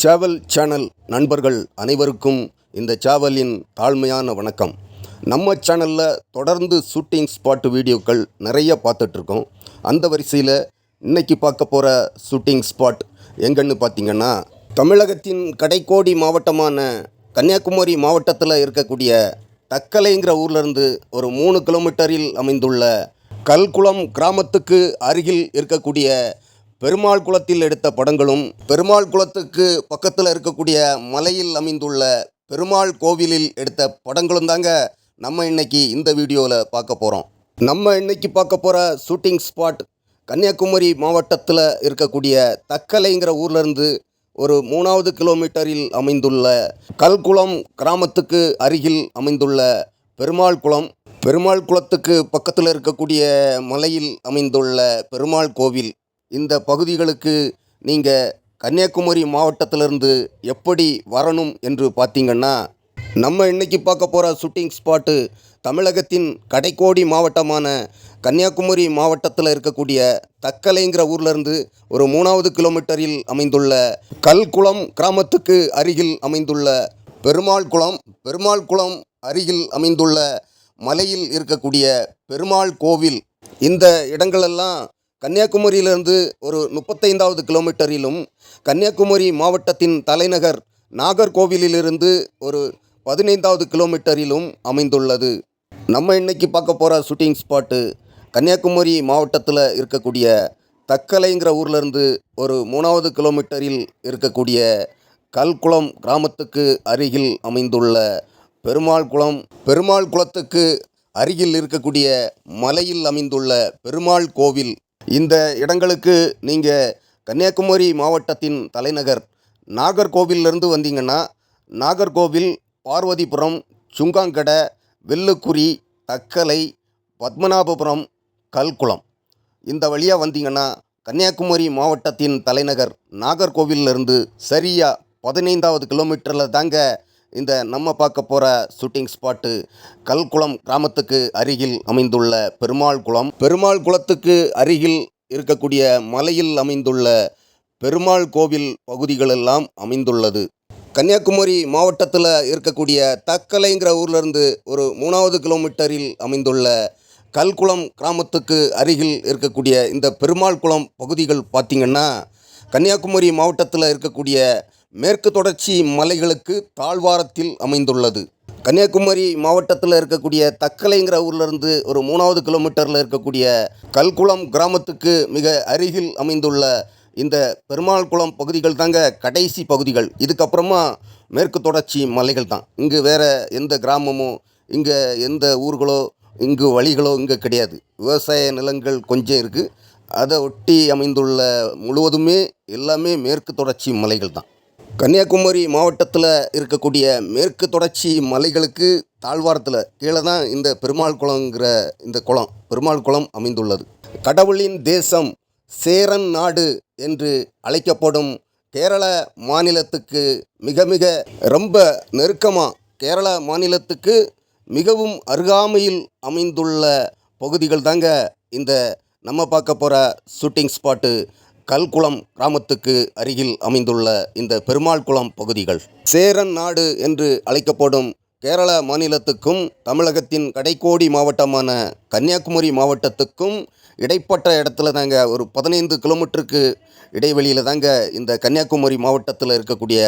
சேவல் சேனல் நண்பர்கள் அனைவருக்கும் இந்த சேவலின் தாழ்மையான வணக்கம். நம்ம சேனலில் தொடர்ந்து ஷூட்டிங் ஸ்பாட் வீடியோக்கள் நிறைய பார்த்துட்ருக்கோம். அந்த வரிசையில் இன்றைக்கி பார்க்க போகிற ஷூட்டிங் ஸ்பாட் எங்கன்னு பார்த்தீங்கன்னா தமிழகத்தின் கடைக்கோடி மாவட்டமான கன்னியாகுமரி மாவட்டத்தில் இருக்கக்கூடிய தக்கலைங்கிற ஊர்லேருந்து ஒரு மூணு கிலோமீட்டரில் அமைந்துள்ள கல்குளம் கிராமத்துக்கு அருகில் இருக்கக்கூடிய பெருமாள் குளத்தில் எடுத்த படங்களும் பெருமாள் குளத்துக்கு பக்கத்தில் இருக்கக்கூடிய மலையில் அமைந்துள்ள பெருமாள் கோவிலில் எடுத்த படங்களும் தாங்க நம்ம இன்னைக்கு இந்த வீடியோவில் பார்க்க போகிறோம் நம்ம இன்னைக்கு பார்க்க போகிற ஷூட்டிங் ஸ்பாட் கன்னியாகுமரி மாவட்டத்தில் இருக்கக்கூடிய தக்கலைங்கிற ஊர்லேருந்து ஒரு மூணாவது கிலோமீட்டரில் அமைந்துள்ள கல்குளம் கிராமத்துக்கு அருகில் அமைந்துள்ள பெருமாள் குளம் பெருமாள் குளத்துக்கு பக்கத்தில் இருக்கக்கூடிய மலையில் அமைந்துள்ள பெருமாள் கோவில் இந்த பகுதிகளுக்கு நீங்கள் கன்னியாகுமரி மாவட்டத்திலிருந்து எப்படி வரணும் என்று பார்த்தீங்கன்னா நம்ம இன்றைக்கி பார்க்க போகிற ஷூட்டிங் ஸ்பாட்டு தமிழகத்தின் கடைக்கோடி மாவட்டமான கன்னியாகுமரி மாவட்டத்தில் இருக்கக்கூடிய தக்கலைங்கிற ஊர்லேருந்து ஒரு மூணாவது கிலோமீட்டரில் அமைந்துள்ள கல்குளம் கிராமத்துக்கு அருகில் அமைந்துள்ள பெருமாள் குளம் பெருமாள் குளம் அருகில் அமைந்துள்ள மலையில் இருக்கக்கூடிய பெருமாள் கோவில். இந்த இடங்களெல்லாம் கன்னியாகுமரியிலிருந்து ஒரு முப்பத்தைந்தாவது கிலோமீட்டரிலும் கன்னியாகுமரி மாவட்டத்தின் தலைநகர் நாகர்கோவிலிலிருந்து ஒரு பதினைந்தாவது கிலோமீட்டரிலும் அமைந்துள்ளது. நம்ம இன்னைக்கு பார்க்க போகிற ஷூட்டிங் ஸ்பாட்டு கன்னியாகுமரி மாவட்டத்தில் இருக்கக்கூடிய தக்கலைங்கிற ஊர்லேருந்து ஒரு மூணாவது கிலோமீட்டரில் இருக்கக்கூடிய கல்குளம் கிராமத்துக்கு அருகில் அமைந்துள்ள பெருமாள் குளம். பெருமாள் குளத்துக்கு அருகில் இருக்கக்கூடிய மலையில் அமைந்துள்ள பெருமாள் கோவில் இந்த இடங்களுக்கு நீங்கள் கன்னியாகுமரி மாவட்டத்தின் தலைநகர் நாகர்கோவிலிருந்து வந்தீங்கன்னா நாகர்கோவில் பார்வதிபுரம் சுங்காங்கடை வெள்ளுக்குறி தக்கலை பத்மநாபபுரம் கல்குளம். இந்த வழியாக வந்தீங்கன்னா கன்னியாகுமரி மாவட்டத்தின் தலைநகர் நாகர்கோவிலிருந்து சரியாக பதினைந்தாவது கிலோமீட்டரில் தாங்க இந்த நம்ம பார்க்க போகிற ஷூட்டிங் ஸ்பாட்டு கல்குளம் கிராமத்துக்கு அருகில் அமைந்துள்ள பெருமாள் குளம். பெருமாள் குளத்துக்கு அருகில் இருக்கக்கூடிய மலையில் அமைந்துள்ள பெருமாள் கோவில் பகுதிகளெல்லாம் அமைந்துள்ளது. கன்னியாகுமரி மாவட்டத்தில் இருக்கக்கூடிய தக்கலைங்கிற ஊர்லேருந்து ஒரு மூணாவது கிலோமீட்டரில் அமைந்துள்ள கல்குளம் கிராமத்துக்கு அருகில் இருக்கக்கூடிய இந்த பெருமாள் குளம் பகுதிகள் பார்த்திங்கன்னா கன்னியாகுமரி மாவட்டத்தில் இருக்கக்கூடிய மேற்கு தொடர்ச்சி மலைகளுக்கு தாழ்வாரத்தில் அமைந்துள்ளது. கன்னியாகுமரி மாவட்டத்தில் இருக்கக்கூடிய தக்கலைங்கிற ஊர்லேருந்து ஒரு மூணாவது கிலோமீட்டரில் இருக்கக்கூடிய கல்குளம் கிராமத்துக்கு மிக அருகில் அமைந்துள்ள இந்த பெருமாள் குளம் பகுதிகள் தாங்க கடைசி பகுதிகள். இதுக்கப்புறமா மேற்கு தொடர்ச்சி மலைகள் தான். இங்கு வேறு எந்த கிராமமோ இங்கே எந்த ஊர்களோ இங்கு வழிகளோ இங்கே கிடையாது. விவசாய நிலங்கள் கொஞ்சம் இருக்குது அதை ஒட்டி அமைந்துள்ள முழுவதுமே எல்லாமே மேற்கு தொடர்ச்சி மலைகள் தான். கன்னியாகுமரி மாவட்டத்தில் இருக்கக்கூடிய மேற்கு தொடர்ச்சி மலைகளுக்கு தாழ்வாரத்தில் கீழே தான் இந்த பெருமாள் குளங்கிற இந்த குளம் பெருமாள் குளம் அமைந்துள்ளது. கடவுளின் தேசம் சேரன் நாடு என்று அழைக்கப்படும் கேரள மாநிலத்துக்கு மிக மிக ரொம்ப நெருக்கமாக கேரள மாநிலத்துக்கு மிகவும் அருகாமையில் அமைந்துள்ள பகுதிகள் தாங்க இந்த நம்ம பார்க்க போகிற ஷூட்டிங் ஸ்பாட்டு கல்குளம் கிராமத்துக்கு அருகில் அமைந்துள்ள இந்த பெருமாள் குளம் பகுதிகள் சேரன் நாடு என்று அழைக்கப்படும் கேரள மாநிலத்துக்கும் தமிழகத்தின் கடைக்கோடி மாவட்டமான கன்னியாகுமரி மாவட்டத்துக்கும் இடைப்பட்ட இடத்துல தாங்க ஒரு பதினைந்து கிலோமீட்டருக்கு இடைவெளியில் தாங்க இந்த கன்னியாகுமரி மாவட்டத்தில் இருக்கக்கூடிய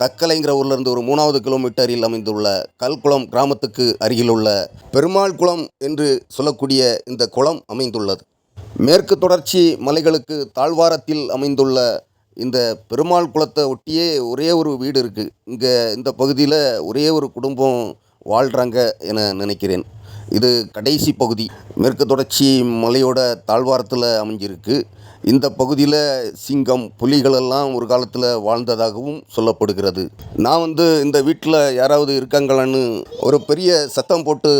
தக்கலைங்கிற ஊர்லேருந்து ஒரு மூணாவது கிலோமீட்டரில் அமைந்துள்ள கல்குளம் கிராமத்துக்கு அருகிலுள்ள பெருமாள் குளம் என்று சொல்லக்கூடிய இந்த குளம் அமைந்துள்ளது. மேற்கு தொடர்ச்சி மலைகளுக்கு தாழ்வாரத்தில் அமைந்துள்ள இந்த பெருமாள் குளத்தை ஒட்டியே ஒரே ஒரு வீடு இருக்குது இங்கே இந்த பகுதியில் ஒரே ஒரு குடும்பம் வாழ்கிறாங்க என நினைக்கிறேன். இது கடைசி பகுதி. மேற்கு தொடர்ச்சி மலையோட தாழ்வாரத்தில் அமைஞ்சிருக்கு. இந்த பகுதியில் சிங்கம் புலிகளெல்லாம் ஒரு காலத்தில் வாழ்ந்ததாகவும் சொல்லப்படுகிறது. நான் வந்து இந்த வீட்டில் யாராவது இருக்காங்களான்னு ஒரு பெரிய சத்தம் போட்டு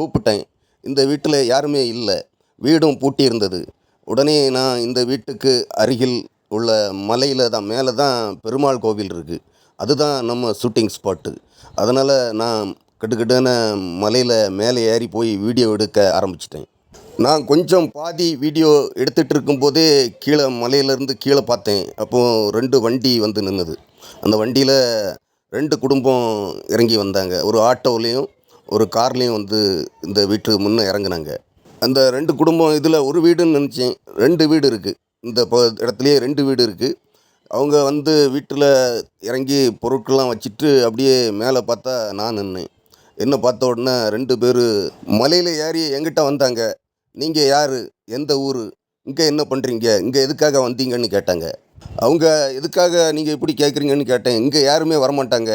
கூப்பிட்டேன். இந்த வீட்டில் யாருமே இல்லை. வீடும் பூட்டி இருந்தது உடனே நான் இந்த வீட்டுக்கு அருகில் உள்ள மலையில் தான் மேலே தான் பெருமாள் கோவில் இருக்குது அதுதான் நம்ம ஷூட்டிங் ஸ்பாட்டு அதனால் நான் கட்டுக்கட்டான மலையில் மேலே ஏறி போய் வீடியோ எடுக்க ஆரம்பிச்சிட்டேன். நான் கொஞ்சம் பாதி வீடியோ எடுத்துகிட்டு இருக்கும்போதே கீழே மலையிலேருந்து கீழே பார்த்தேன். அப்போது ரெண்டு வண்டி வந்து நின்றுது அந்த வண்டியில் ரெண்டு குடும்பம் இறங்கி வந்தாங்க. ஒரு ஆட்டோவிலையும் ஒரு கார்லேயும் வந்து இந்த வீட்டுக்கு முன்னே இறங்குனாங்க. அந்த ரெண்டு குடும்பம் இதில் ஒரு வீடுன்னு நினச்சேன். ரெண்டு வீடு இருக்குது இந்த ப இடத்துலையே ரெண்டு வீடு இருக்குது அவங்க வந்து வீட்டில் இறங்கி பொருட்கள்லாம் வச்சுட்டு அப்படியே மேலே பார்த்தா நான் நின்னேன். என்ன பார்த்த உடனே ரெண்டு பேர் மலையில் ஏறி எங்கிட்ட வந்தாங்க. நீங்கள் யார்? எந்த ஊர்? இங்கே என்ன பண்ணுறீங்க இங்கே எதுக்காக வந்தீங்கன்னு கேட்டாங்க. அவங்க எதுக்காக நீங்கள் இப்படி கேட்குறீங்கன்னு கேட்டேன். இங்கே யாருமே வரமாட்டாங்க.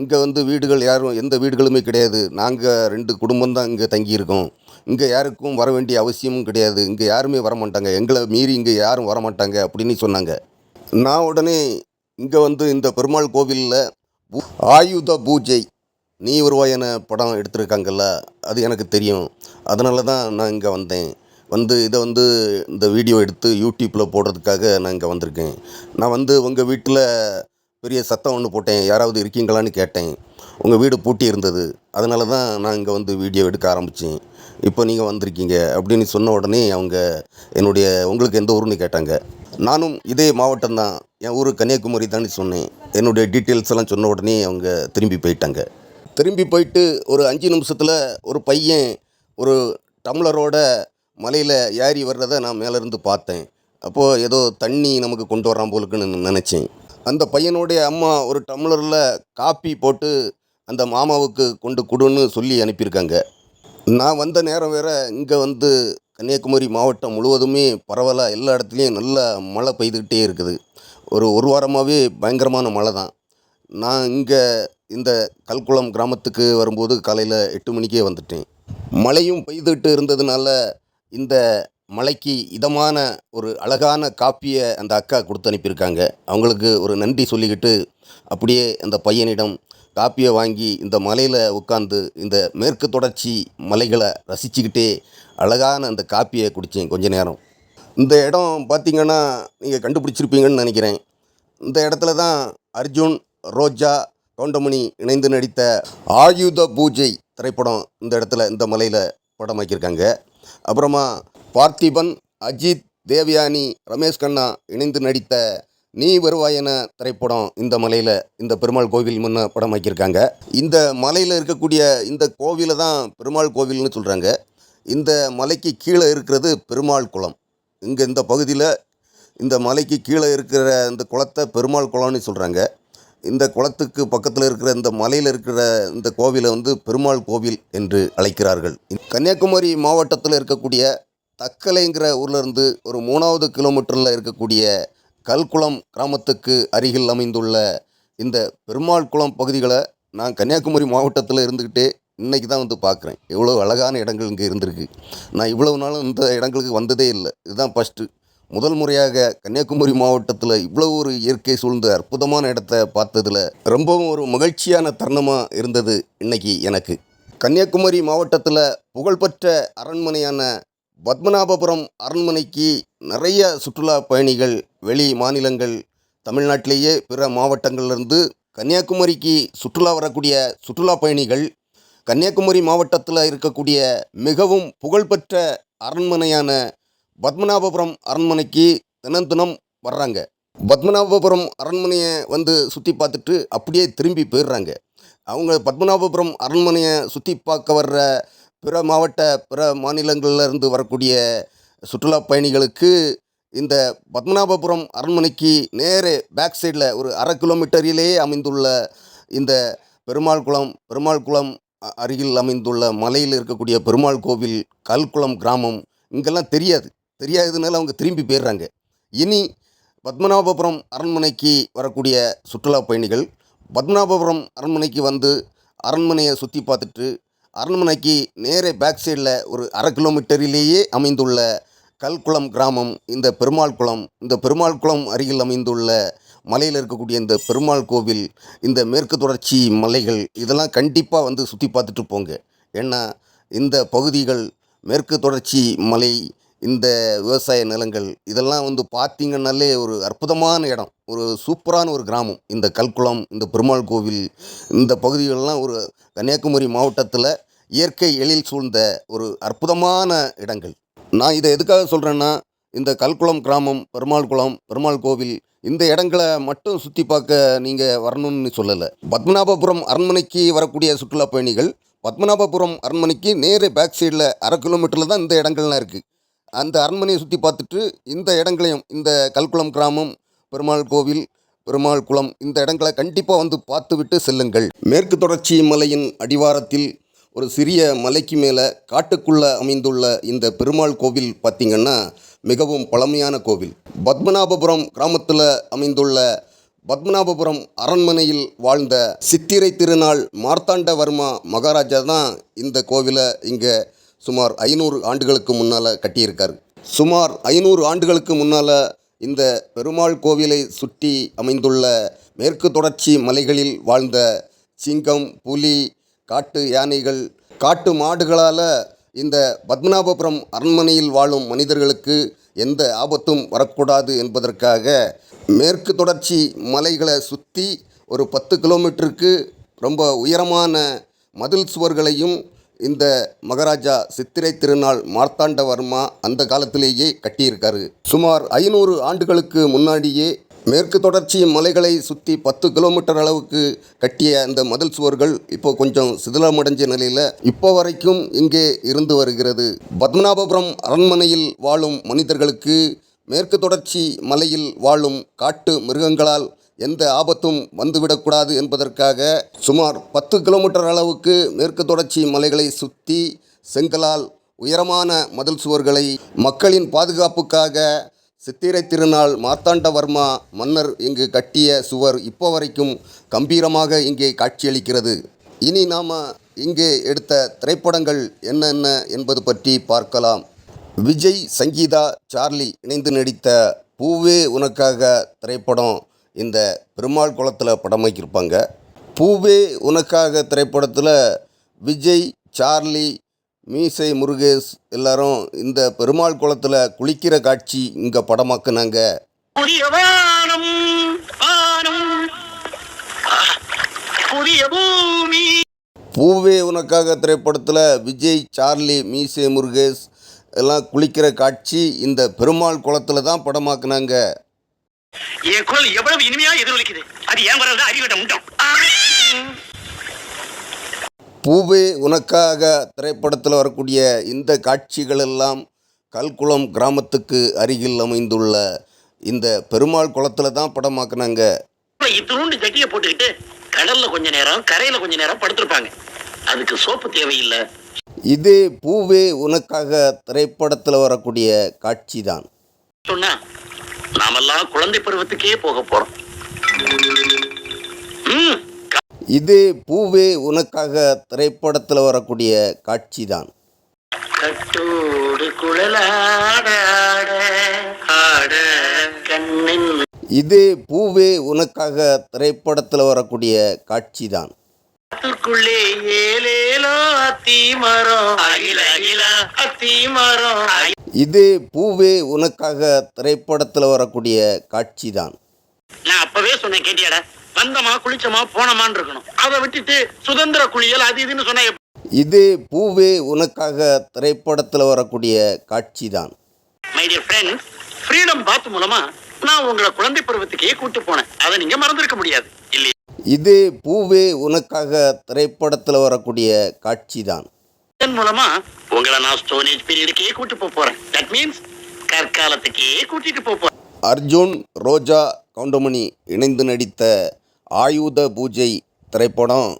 இங்கே வந்து வீடுகள் யாரும் எந்த வீடுகளுமே கிடையாது. நாங்கள் ரெண்டு குடும்பம் தான் இங்கே தங்கியிருக்கோம். இங்கே யாருக்கும் வர வேண்டிய அவசியமும் கிடையாது. இங்கே யாருமே வரமாட்டாங்க. எங்களை மீறி இங்கே யாரும் வரமாட்டாங்க அப்படின்னு சொன்னாங்க. நான் உடனே இங்கே வந்து இந்த பெருமாள் கோவிலில் ஆயுத பூஜை நீ வருவாயன படம் எடுத்திருக்காங்கல்ல அது எனக்கு தெரியும். அதனால தான் நான் இங்கே வந்தேன். வந்து இதை வந்து இந்த வீடியோ எடுத்து யூடியூப்பில் போடுறதுக்காக நான் இங்கே வந்திருக்கேன். நான் வந்து உங்கள் வீட்டில் பெரிய சத்தம் ஒன்று போட்டேன். யாராவது இருக்கீங்களான்னு கேட்டேன். உங்கள் வீடு பூட்டி இருந்தது. அதனால தான் நான் இங்கே வந்து வீடியோ எடுக்க ஆரம்பித்தேன் இப்போ நீங்கள் வந்திருக்கீங்க அப்படின்னு சொன்ன உடனே அவங்க என்னுடைய உங்களுக்கு எந்த ஊருன்னு கேட்டாங்க. நானும் இதே மாவட்டம் தான். என் ஊர் கன்னியாகுமரி தான் சொன்னேன். என்னுடைய டீட்டெயில்ஸ் எல்லாம் சொன்ன உடனே அவங்க திரும்பி போயிட்டாங்க. திரும்பி போயிட்டு ஒரு அஞ்சு நிமிஷத்தில் ஒரு பையன் ஒரு டம்ளரோட மலையில் ஏறி வர்றதை நான் மேலேருந்து பார்த்தேன். அப்போது ஏதோ தண்ணி நமக்கு கொண்டு வரான் போலுக்குன்னு நினச்சேன். அந்த பையனுடைய அம்மா ஒரு டம்ளரில் காப்பி போட்டு அந்த மாமாவுக்கு கொண்டு கொடுன்னு சொல்லி அனுப்பியிருக்காங்க. நான் வந்த நேரம் வேற இங்கே வந்து கன்னியாகுமரி மாவட்டம் முழுவதுமே பரவலாக எல்லா இடத்துலையும் நல்ல மழை பெய்துக்கிட்டே இருக்குது. ஒரு ஒரு வாரமாகவே பயங்கரமான மழை தான். நான் இங்கே இந்த கல்குளம் கிராமத்துக்கு வரும்போது காலையில் எட்டு மணிக்கே வந்துட்டேன். மழையும் பெய்துட்டு இருந்ததுனால இந்த மலைக்கு இதமான ஒரு அழகான காப்பியை அந்த அக்கா கொடுத்து அனுப்பியிருக்காங்க. அவங்களுக்கு ஒரு நன்றி சொல்லிக்கிட்டு அப்படியே அந்த பையனிடம் காப்பியை வாங்கி இந்த மலையில் உட்காந்து இந்த மேற்கு தொடர்ச்சி மலைகளை ரசிச்சுக்கிட்டே அழகான அந்த காப்பியை குடித்தேன் கொஞ்ச நேரம். இந்த இடம் பார்த்தீங்கன்னா நீங்கள் கண்டுபிடிச்சிருப்பீங்கன்னு நினைக்கிறேன். இந்த இடத்துல தான் அர்ஜுன் ரோஜா கவுண்டமணி இணைந்து நடித்த ஆயுத பூஜை திரைப்படம் இந்த இடத்துல இந்த மலையில் படமாக்கியிருக்காங்க. அப்புறமா பார்த்திபன் அஜித் தேவயானி ரமேஷ் கண்ணா இணைந்து நடித்த நீ வருவாயன திரைப்படம் இந்த மலையில் இந்த பெருமாள் கோவில் முன்ன படமாக்கியிருக்காங்க. இந்த மலையில் இருக்கக்கூடிய இந்த கோவிலை தான் பெருமாள் கோவில்னு சொல்கிறாங்க இந்த மலைக்கு கீழே இருக்கிறது பெருமாள் குளம். இங்கே இந்த பகுதியில் இந்த மலைக்கு கீழே இருக்கிற இந்த குளத்தை பெருமாள் குளம்னு சொல்கிறாங்க இந்த குளத்துக்கு பக்கத்தில் இருக்கிற இந்த மலையில் இருக்கிற இந்த கோவிலை வந்து பெருமாள் கோவில் என்று அழைக்கிறார்கள். கன்னியாகுமரி மாவட்டத்தில் இருக்கக்கூடிய தக்கலைங்கிற ஊர்லேருந்து ஒரு மூணாவது கிலோமீட்டரில் இருக்கக்கூடிய கல்குளம் கிராமத்துக்கு அருகில் அமைந்துள்ள இந்த பெருமாள் குளம் பகுதிகளை நான் கன்னியாகுமரி மாவட்டத்தில் இருந்துக்கிட்டே இன்னைக்கு தான் வந்து பார்க்குறேன் எவ்வளோ அழகான இடங்கள் இங்கே இருந்திருக்கு. நான் இவ்வளவு நாளும் இந்த இடங்களுக்கு வந்ததே இல்லை. இதுதான் ஃபஸ்ட்டு முதல் முறையாக கன்னியாகுமரி மாவட்டத்தில் இவ்வளோ ஒரு இயற்கை சூழ்ந்த அற்புதமான இடத்த பார்த்ததுல ரொம்பவும் ஒரு மகிழ்ச்சியான தருணமாக இருந்தது இன்றைக்கி எனக்கு. கன்னியாகுமரி மாவட்டத்தில் புகழ்பெற்ற அரண்மனையான பத்மநாபபுரம் அரண்மனைக்கு நிறைய சுற்றுலா பயணிகள் வெளி மாநிலங்கள் தமிழ்நாட்டிலேயே பிற மாவட்டங்கள்லேருந்து கன்னியாகுமரிக்கு சுற்றுலா வரக்கூடிய சுற்றுலா பயணிகள் கன்னியாகுமரி மாவட்டத்தில் இருக்கக்கூடிய மிகவும் புகழ்பெற்ற அரண்மனையான பத்மநாபபுரம் அரண்மனைக்கு தினம் தினம் வர்றாங்க. பத்மநாபபுரம் அரண்மனையை வந்து சுற்றி பார்த்துட்டு அப்படியே திரும்பி போயிடுறாங்க. அவங்க பத்மநாபபுரம் அரண்மனையை சுற்றி பார்க்க வர்ற பிற மாவட்ட பிற மாநிலங்களிலிருந்து வரக்கூடிய சுற்றுலா பயணிகளுக்கு இந்த பத்மநாபபுரம் அரண்மனைக்கு நேரே பேக் சைடில் ஒரு அரை கிலோமீட்டரிலேயே அமைந்துள்ள இந்த பெருமாள் குளம் பெருமாள் குளம் அருகில் அமைந்துள்ள மலையில் இருக்கக்கூடிய பெருமாள் கோவில் கல்குளம் கிராமம் இங்கெல்லாம் தெரியாது. தெரியாததுனால அவங்க திரும்பி போயிடுறாங்க. இனி பத்மநாபபுரம் அரண்மனைக்கு வரக்கூடிய சுற்றுலா பயணிகள் பத்மநாபபுரம் அரண்மனைக்கு வந்து அரண்மனையை சுற்றி பார்த்துட்டு அரண்மனைக்கு நேரே பேக் சைடில் ஒரு அரை கிலோமீட்டரிலேயே அமைந்துள்ள கல்குளம் கிராமம் இந்த பெருமாள் குளம் இந்த பெருமாள் குளம் அருகில் அமைந்துள்ள மலையில் இருக்கக்கூடிய இந்த பெருமாள் கோவில் இந்த மேற்கு தொடர்ச்சி மலைகள் இதெல்லாம் கண்டிப்பாக வந்து சுற்றி பார்த்துட்டு போங்க. ஏன்னா இந்த பகுதிகள் மேற்கு தொடர்ச்சி மலை இந்த விவசாய நிலங்கள் இதெல்லாம் வந்து பார்த்திங்கன்னாலே ஒரு அற்புதமான இடம். ஒரு சூப்பரான ஒரு கிராமம். இந்த கல்குளம் இந்த பெருமாள் கோவில் இந்த பகுதிகளெலாம் ஒரு கன்னியாகுமரி மாவட்டத்தில் இயற்கை எழில் சூழ்ந்த ஒரு அற்புதமான இடங்கள். நான் இதை எதுக்காக சொல்கிறேன்னா இந்த கல்குளம் கிராமம் பெருமாள் குளம் பெருமாள் கோவில் இந்த இடங்களை மட்டும் சுற்றி பார்க்க நீங்கள் வரணும்னு சொல்லலை. பத்மநாபபுரம் அரண்மனைக்கு வரக்கூடிய சுற்றுலா பயணிகள் பத்மநாபபுரம் அரண்மனைக்கு நேர பேக் சைடில் அரை கிலோமீட்டரில் தான் இந்த இடங்கள்லாம் இருக்குது அந்த அரண்மனையை சுற்றி பார்த்துட்டு இந்த இடங்களையும் இந்த கல்குளம் கிராமம் பெருமாள் கோவில் பெருமாள் குளம் இந்த இடங்களை கண்டிப்பாக வந்து பார்த்துவிட்டு செல்லுங்கள். மேற்கு தொடர்ச்சி மலையின் அடிவாரத்தில் ஒரு சிறிய மலைக்கு மேலே காட்டுக்குள்ளே அமைந்துள்ள இந்த பெருமாள் கோவில் பார்த்திங்கன்னா மிகவும் பழமையான கோவில். பத்மநாபபுரம் கிராமத்தில் அமைந்துள்ள பத்மநாபபுரம் அரண்மனையில் வாழ்ந்த சித்திரை திருநாள் மார்த்தாண்டவர்மா மகாராஜா தான் இந்த கோவிலை இங்கே சுமார் ஐநூறு ஆண்டுகளுக்கு முன்னால் கட்டியிருக்கார். சுமார் ஐநூறு ஆண்டுகளுக்கு முன்னால் இந்த பெருமாள் கோவிலை சுற்றி அமைந்துள்ள மேற்கு தொடர்ச்சி மலைகளில் வாழ்ந்த சிங்கம் புலி காட்டு யானைகள் காட்டு மாடுகளால் இந்த பத்மநாபபுரம் அரண்மனையில் வாழும் மனிதர்களுக்கு எந்த ஆபத்தும் வரக்கூடாது என்பதற்காக மேற்கு தொடர்ச்சி மலைகளை சுற்றி ஒரு பத்து கிலோமீட்டருக்கு ரொம்ப உயரமான மதில் சுவர்களையும் இந்த மகாராஜா சித்திரை திருநாள் மார்த்தாண்டவர்மா அந்த காலத்திலேயே கட்டியிருக்காரு. சுமார் ஐநூறு ஆண்டுகளுக்கு முன்னாடியே மேற்கு தொடர்ச்சி மலைகளை சுற்றி பத்து கிலோமீட்டர் அளவுக்கு கட்டிய அந்த மதில் சுவர்கள் இப்போ கொஞ்சம் சிதிலமடைஞ்ச நிலையில் இப்போ வரைக்கும் இங்கே இருந்து வருகிறது. பத்மநாபபுரம் அரண்மனையில் வாழும் மனிதர்களுக்கு மேற்கு தொடர்ச்சி மலையில் வாழும் காட்டு மிருகங்களால் எந்த ஆபத்தும் வந்துவிடக்கூடாது என்பதற்காக சுமார் பத்து கிலோமீட்டர் அளவுக்கு மேற்கு தொடர்ச்சி மலைகளை சுற்றி செங்கலால் உயரமான மதில் சுவர்களை மக்களின் பாதுகாப்புக்காக சித்திரை திருநாள் மார்த்தாண்டவர்மா மன்னர் இங்கு கட்டிய சுவர் இப்போ வரைக்கும் கம்பீரமாக இங்கே காட்சியளிக்கிறது. இனி நாம் இங்கே எடுத்த திரைப்படங்கள் என்னென்ன என்பது பற்றி பார்க்கலாம். விஜய் சங்கீதா சார்லி இணைந்து நடித்த பூவே உனக்காக திரைப்படம். இந்த பெருமாள் குளத்தில் படமாக்கியிருப்பாங்க பூவே உனக்காக திரைப்படத்தில் விஜய் சார்லி மீசை முருகேஷ் எல்லாரும் இந்த பெருமாள் குளத்தில் குளிக்கிற காட்சி இங்கே படமாக்குனாங்க. பூவே உனக்காக திரைப்படத்தில் விஜய் சார்லி மீசை முருகேஷ் எல்லாம் குளிக்கிற காட்சி இந்த பெருமாள் குளத்தில் தான் படமாக்குனாங்க. என் குரல் எவ்வளவு இனிமையா எதிரொலிக்குது? அது ஏன் வர்றது அறிவிட்ட முட்டம் பூவே உனக்காக திரைப்படத்தில் வரக்கூடிய இந்த காட்சிகள் எல்லாம் கல்குளம் கிராமத்துக்கு அருகில் அமைந்துள்ள இந்த பெருமாள் குளத்தில் தான் படமாக்குனாங்க. இப்ப இத்தினூண்டு ஜட்டியை போட்டுக்கிட்டு கடல்ல கொஞ்ச நேரம் கரையில கொஞ்ச நேரம் படுத்திருப்பாங்க. அதுக்கு சோப்பு தேவையில்லை. இதே பூவே உனக்காக திரைப்படத்தில் வரக்கூடிய காட்சி தான். சொன்னா நாமெல்லாம் குழந்தை பருவத்துக்கே போக போறோம். இதே பூவே உனக்காக திரைப்படத்தில் வரக்கூடிய காட்சி தான் இதே பூவே உனக்காக திரைப்படத்தில் வரக்கூடிய காட்சி தான் ஏலேலோ அத்தி மரம் அகில அகில அத்தி மரம் இதே பூவே உனக்காக திரைப்படத்தில் வரக்கூடிய காட்சி தான் நான் அப்பவே சொன்னேன் கேட்டியாடா? வந்தமா குளிச்சமா போனமான்னு இருக்கணும். அதை விட்டுட்டு சுதந்திர குளியல் அது இதுன்னு சொன்னா? இதே பூவே உனக்காக திரைப்படத்தில் வரக்கூடிய காட்சி தான் my dear friend freedom path மூலமா நான் உங்களை குழந்தை பருவத்துக்கே கூட்டு போனேன். அதை நீங்க மறந்திருக்க முடியாது. இல்லையா இதே பூவே உனக்காக திரைப்படத்தில் வரக்கூடிய காட்சி தான் இதன் மூலமா உங்களை நான் ஸ்டோனேஜ் பீரியடுக்கே கூட்டு போறேன். தட் மீன்ஸ் கற்காலத்துக்கே கூட்டிட்டு போறேன். அர்ஜுன் ரோஜா கவுண்டமணி இணைந்து நடித்த ஆயுத பூஜை திரைப்படம்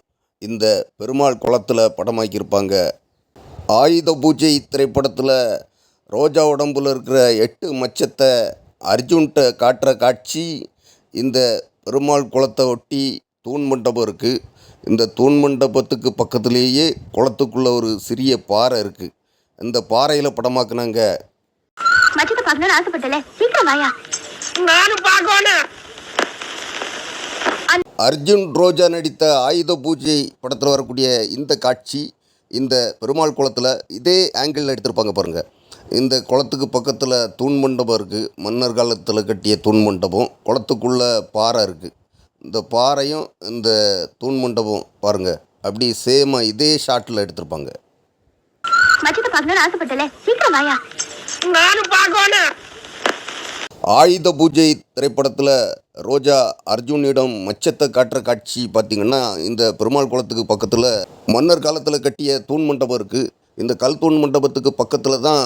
இந்த பெருமாள் குளத்தில் படமாக்கியிருப்பாங்க. ஆயுத பூஜை திரைப்படத்தில் ரோஜா உடம்புல இருக்கிற எட்டு மச்சத்தை அர்ஜுன்கிட்ட காட்டுற காட்சி இந்த பெருமாள் குளத்தை ஒட்டி தூண் மண்டபம் இருக்குது இந்த தூண் மண்டபத்துக்கு பக்கத்துலேயே குளத்துக்குள்ளே ஒரு சிறிய பாறை இருக்குது இந்த பாறையில் படமாக்குனாங்க. மச்சத்தை பார்க்கணும்னு ஆசைப்பட்டல. சீக்கிரம் வாயா. நானும் பார்க்கணும். அர்ஜுன் ரோஜா நடித்த ஆயுத பூஜை படத்தில் வரக்கூடிய இந்த காட்சி இந்த பெருமாள் குளத்தில் இதே ஆங்கிளில் எடுத்திருப்பாங்க பாருங்கள் இந்த குளத்துக்கு பக்கத்தில் தூண் மண்டபம் இருக்குது மன்னர் காலத்தில் கட்டிய தூண் மண்டபம் குளத்துக்குள்ளே பாறை இருக்குது இந்த பாறையும் இந்த தூண் மண்டபம் பாருங்கள் அப்படி சேமாக இதே ஷாட்டில் எடுத்திருப்பாங்க. மச்சத்தை பார்க்கணும்னு ஆசைப்பட்டல சீக்கிரம் வாயா. நானும் பார்க்கணும் ஆயுத பூஜை திரைப்படத்தில் ரோஜா அர்ஜுனிடம் மச்சத்தை காட்டுற காட்சி பார்த்திங்கன்னா இந்த பெருமாள் குளத்துக்கு பக்கத்தில் மன்னர் காலத்தில் கட்டிய தூண் மண்டபம் இருக்குது இந்த கல் தூண் மண்டபத்துக்கு பக்கத்தில் தான்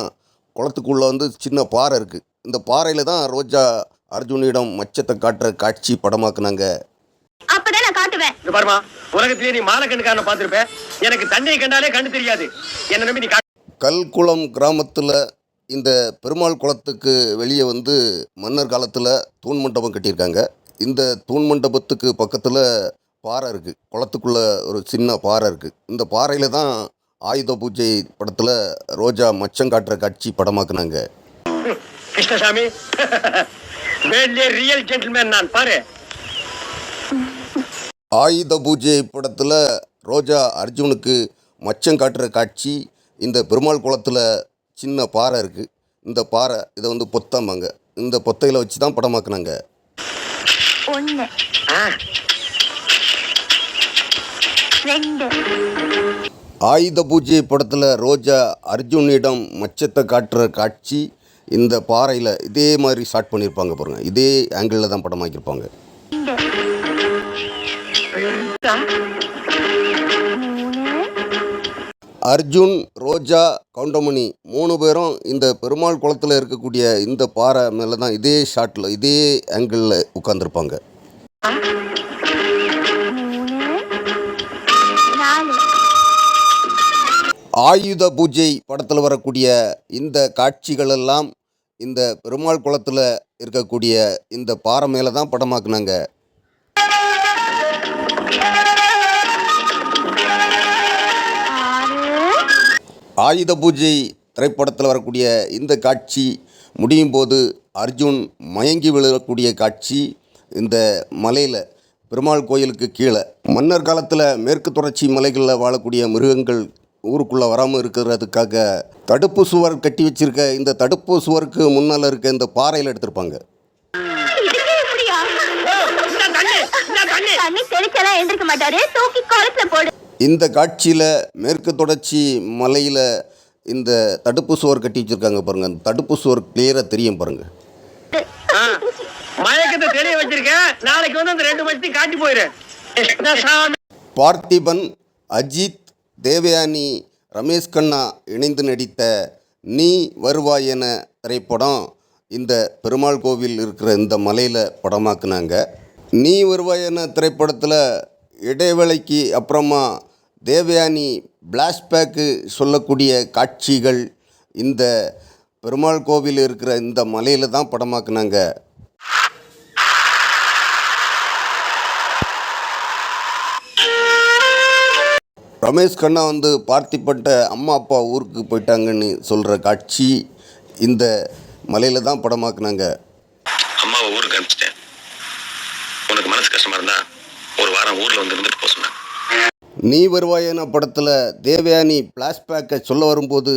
குளத்துக்குள்ளே வந்து சின்ன பாறை இருக்குது இந்த பாறையில் தான் ரோஜா அர்ஜுனிடம் மச்சத்தை காட்டுற காட்சி படமாக்குனாங்க. அப்பதான் நான் காட்டுவேன். இது பாருமா உலகத்திலேயே நீ மானக்கண்ணுக்காரனை பார்த்திருப்ப. எனக்கு தண்ணியை கண்டாலே கண்ணு தெரியாது. என்ன நம்பி நீ கல்குளம் கிராமத்தில் இந்த பெருமாள் குளத்துக்கு வெளியே வந்து மன்னர் காலத்தில் தூண் மண்டபம் கட்டியிருக்காங்க. இந்த தூண் மண்டபத்துக்கு பக்கத்தில் பாறை இருக்குது குளத்துக்குள்ளே ஒரு சின்ன பாறை இருக்குது இந்த பாறையில் தான் ஆயுத பூஜை படத்தில் ரோஜா மச்சம் காட்டுற காட்சி படமாக்குனாங்க. கிருஷ்ணசாமி. வேட்லே ரியல் ஜென்டில்மேன் நான் பாரு. ஆயுத பூஜை படத்தில் ரோஜா அர்ஜுனுக்கு மச்சம் காட்டுற காட்சி இந்த பெருமாள் குளத்தில் சின்ன பாறை இருக்குது இந்த பாறை இதை வந்து பொத்தாம்பாங்க. இந்த பொத்தையில் வச்சு தான் படமாக்குனாங்க ஒண்ணு. ரெண்டு. ஆயுத பூஜை படத்தில் ரோஜா அர்ஜுனிடம் மச்சத்தை காட்டுற காட்சி இந்த பாறையில் இதே மாதிரி ஷார்ட் பண்ணியிருப்பாங்க பாருங்கள் இதே ஆங்கிளில் தான் படமாக்கியிருப்பாங்க அர்ஜுன் ரோஜா கவுண்டமணி மூணு பேரும் இந்த பெருமாள் குளத்தில் இருக்கக்கூடிய இந்த பாறை மேலே தான் இதே ஷாட்டில் இதே ஆங்கிளில் உட்காந்துருப்பாங்க ஆயுத பூஜை படத்தில் வரக்கூடிய இந்த காட்சிகளெல்லாம் இந்த பெருமாள் குளத்தில் இருக்கக்கூடிய இந்த பாறை மேலே தான் படமாக்குனாங்க ஆயுத பூஜை திரைப்படத்தில் வரக்கூடிய இந்த காட்சி முடியும் போது அர்ஜுன் மயங்கி விழக்கூடிய காட்சி இந்த மலையில் பெருமாள் கோயிலுக்கு கீழே. மன்னர் காலத்தில் மேற்கு தொடர்ச்சி மலைகளில் வாழக்கூடிய மிருகங்கள் ஊருக்குள்ளே வராமல் இருக்கிறதுக்காக தடுப்பு சுவர் கட்டி வச்சிருக்க இந்த தடுப்பு சுவருக்கு முன்னால் இருக்க இந்த பாறையில் எடுத்திருப்பாங்க. இதுக்கே இப்படியா? தண்ணி இந்த தண்ணி தண்ணி தெளிச்செல்லாம் எழுந்திருக்க மாட்டாரு. தூக்கி குளத்துல போடு. இந்த காட்சியில் மேற்கு தொடர்ச்சி மலையில் இந்த தடுப்பு சுவர் கட்டி வச்சுருக்காங்க பாருங்கள் அந்த தடுப்பு சுவர் கிளியராக தெரியும் பாருங்கள் ஆ, மயக்கத்தை தெரிய வச்சிருக்கேன் நாளைக்கு வந்து அந்த ரெண்டு மணி காட்டி கிருஷ்ணசாமி பார்த்திபன் அஜித் தேவயானி ரமேஷ் கண்ணா இணைந்து நடித்த நீ வருவாய் என திரைப்படம் இந்த பெருமாள் கோவில் இருக்கிற இந்த மலையில் படமாக்குனாங்க. நீ வருவாய் என திரைப்படத்தில் இடைவேளைக்கு அப்புறமா தேவயானி பிளாஷ்பேக்கு சொல்லக்கூடிய காட்சிகள் இந்த பெருமாள் கோவில் இருக்கிற இந்த மலையில் தான் படமாக்குனாங்க. ரமேஷ் கண்ணா வந்து பார்த்திபன்ட்ட அம்மா அப்பா ஊருக்கு போயிட்டாங்கன்னு சொல்கிற காட்சி இந்த மலையில் தான் படமாக்குனாங்க. அம்மாவை ஊருக்கு அனுப்பிச்சிட்டேன். உனக்கு மனசு கஷ்டமா இருந்தா ஒரு வாரம் ஊர்ல வந்து இருந்துட்டு போக சொன்னேன் நீ வருவாயன படத்தில் தேவயானி ஃப்ளாஷ்பேக்கை சொல்ல வரும்போது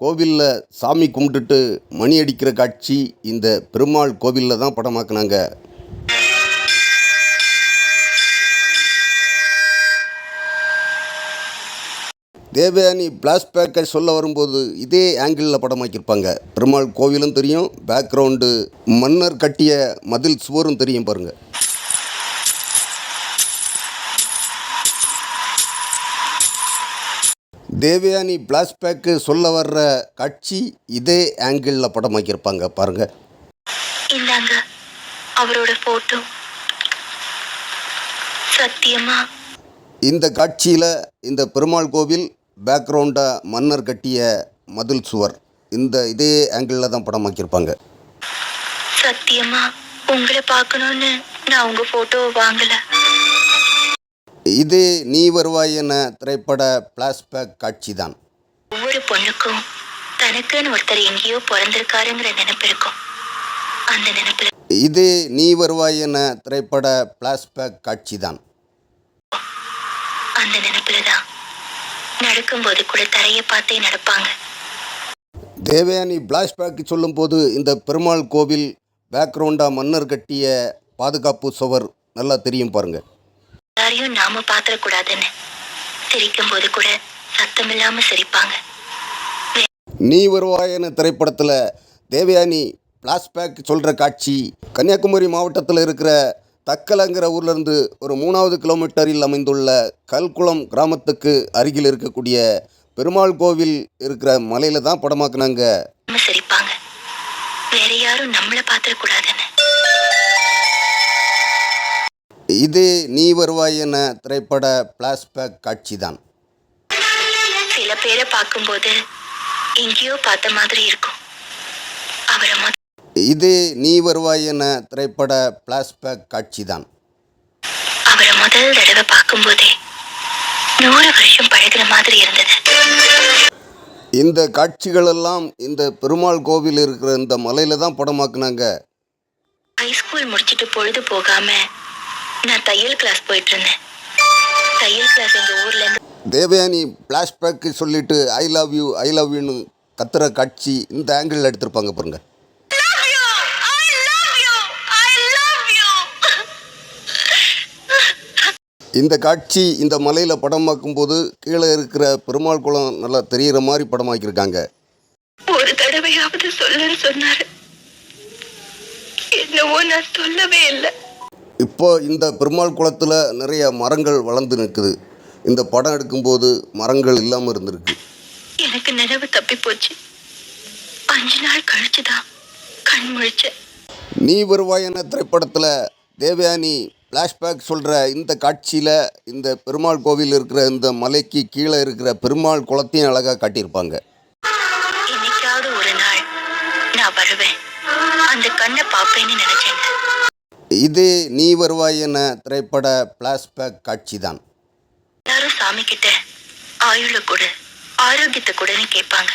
கோவிலில் சாமி கும்பிட்டுட்டு மணி அடிக்கிற காட்சி இந்த பெருமாள் கோவிலில் தான் படமாக்குனாங்க. தேவயானி ஃப்ளாஷ்பேக்கை சொல்ல வரும்போது இதே ஆங்கிளில் படமாக்கியிருப்பாங்க பெருமாள் கோவிலும் தெரியும் பேக்ரவுண்டு மன்னர் கட்டிய மதில் சுவரும் தெரியும் பாருங்கள் தேவயானி பிளாஷ்பேக்கு சொல்ல வர்ற காட்சி இதே ஆங்கிளில் படமாக்கியிருப்பாங்க பாருங்கள் இந்தாங்க அவரோட போட்டோ சத்தியமா? இந்த காட்சியில் இந்த பெருமாள் கோவில் பேக்ரவுண்டாக மன்னர் கட்டிய மதில் சுவர் இந்த இதே ஆங்கிளில் தான் படமாக்கியிருப்பாங்க. சத்தியமா? உங்களை பார்க்கணும்னு நான் உங்க போட்டோவை வாங்கல. இதே நீ வருவாய் என திரைப்பட பிளாஷ்பேக் காட்சி தான். ஒவ்வொரு பொண்ணுக்கும் தனக்குன்னு ஒருத்தர் எங்கேயோ பிறந்திருக்காருங்கிற நினைப்பு இருக்கும். அந்த நினைப்புல இதே நீ வருவாய் என திரைப்பட பிளாஷ்பேக் காட்சி தான். அந்த நினைப்புல தான் நடக்கும்போது கூட தரையை பார்த்தே நடப்பாங்க. தேவயானி பிளாஷ்பேக் சொல்லும்போது இந்த பெருமாள் கோவில் பேக்ரவுண்டாக மன்னர் கட்டிய பாதுகாப்பு சுவர் நல்லா தெரியும் பாருங்கள் யாரையும் நாம பாத்திரக்கூடாதுன்னு சிரிக்கும் போது கூட சத்தம் இல்லாம சிரிப்பாங்க. நீ வருவாயன திரைப்படத்தில் தேவயானி பிளாஷ்பேக் சொல்கிற காட்சி கன்னியாகுமரி மாவட்டத்தில் இருக்கிற தக்கலங்கிற ஊர்லேருந்து ஒரு மூணாவது கிலோமீட்டரில் அமைந்துள்ள கல்குளம் கிராமத்துக்கு அருகில் இருக்கக்கூடிய பெருமாள் கோவில் இருக்கிற மலையில் தான் படமாக்குனாங்க. சிரிப்பாங்க. வேற யாரும் நம்மள பாத்திரக்கூடாதுன்னு இது நீ வருவாய் என திரைப்பட பிளாஷ்பேக் காட்சி தான் சில பேரை பார்க்கும்போது எங்கேயோ பார்த்த மாதிரி இருக்கும். அவரை இது நீ வருவாய் என திரைப்பட பிளாஷ்பேக் காட்சி தான் அவரை முதல் தடவை பார்க்கும்போதே நூறு வருஷம் பழகுற மாதிரி இருந்தது. இந்த காட்சிகளெல்லாம் இந்த பெருமாள் கோவில் இருக்கிற இந்த மலையில் தான் படமாக்குனாங்க. ஹைஸ்கூல் முடிச்சிட்டு பொழுது போகாம நான் தையல் கிளாஸ் போயிட்டு இருந்தேன் தையல் கிளாஸ் எங்க ஊர்ல இருந்து தேவயானி பிளாஷ்பேக்கு சொல்லிட்டு I love you I love யூன்னு கத்துற காட்சி இந்த ஆங்கிளில் எடுத்திருப்பாங்க பாருங்க. இந்த காட்சி இந்த மலையில் படமாக்கும்போது கீழே இருக்கிற பெருமாள் குளம் நல்லா தெரிகிற மாதிரி படமாக்கியிருக்காங்க ஒரு தடவையாவது சொல்லுன்னு சொன்னாரு. என்னவோ நான் சொல்லவே இல்லை. இப்போ இந்த பெருமாள் குளத்தில் நிறைய மரங்கள் வளர்ந்து நிற்குது. இந்த படம் எடுக்கும்போது மரங்கள் இல்லாமல் இருந்திருக்கு. எனக்கு நினைவு தப்பி போச்சு. அஞ்சு நாள் கழிச்சுதான் கண் முழிச்சேன். நீ வருவாயன திரைப்படத்தில் தேவயானி ஃப்ளாஷ்பேக் சொல்கிற இந்த காட்சியில் இந்த பெருமாள் கோவில் இருக்கிற இந்த மலைக்கு கீழே இருக்கிற பெருமாள் குளத்தையும் அழகாக காட்டியிருப்பாங்க. இது நீ வருவாயன திரைப்பட ஃப்ளாஷ்பேக் காட்சி தான் எல்லாரும் சாமி கிட்ட ஆயுள கொடு ஆரோக்கியத்தை கொடுன்னு கேட்பாங்க.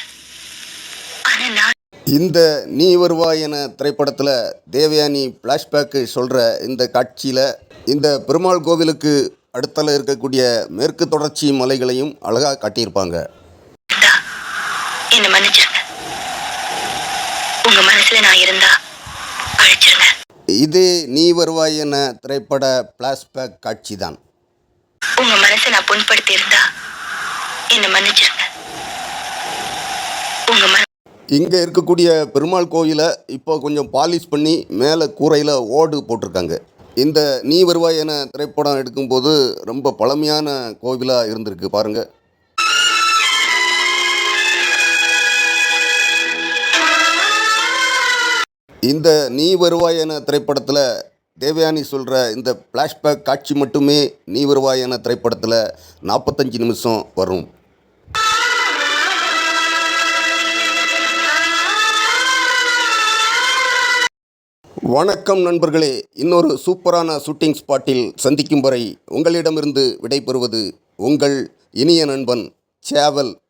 ஆனா நான் இந்த நீ வருவாயன திரைப்படத்தில் தேவயானி ஃப்ளாஷ்பேக்கு சொல்கிற இந்த காட்சியில் இந்த பெருமாள் கோவிலுக்கு அடுத்தல இருக்கக்கூடிய மேற்கு தொடர்ச்சி மலைகளையும் அழகாக காட்டியிருப்பாங்க. இது நீ வருவாயன திரைப்பட ஃப்ளாஷ்பேக் காட்சி தான் உங்க மனசை நான் புண்படுத்தி இருந்தா என்ன மன்னிச்சிருங்க. உங்க மன இங்கே இருக்கக்கூடிய பெருமாள் கோயிலை இப்போ கொஞ்சம் பாலிஷ் பண்ணி மேலே கூரையில் ஓடு போட்டிருக்காங்க. இந்த நீ வருவாய் என திரைப்படம் எடுக்கும்போது ரொம்ப பழமையான கோவிலாக இருந்திருக்கு பாருங்கள் இந்த நீ வருவாய் என திரைப்படத்தில் தேவயானி சொல்கிற இந்த ஃப்ளாஷ்பேக் காட்சி மட்டுமே நீ வருவாய் என திரைப்படத்தில் நாற்பத்தஞ்சு நிமிஷம் வரும். வணக்கம் நண்பர்களே. இன்னொரு சூப்பரான ஷூட்டிங் ஸ்பாட்டில் சந்திக்கும் வரை உங்களிடமிருந்து விடைபெறுவது உங்கள் இனிய நண்பன் சேவல்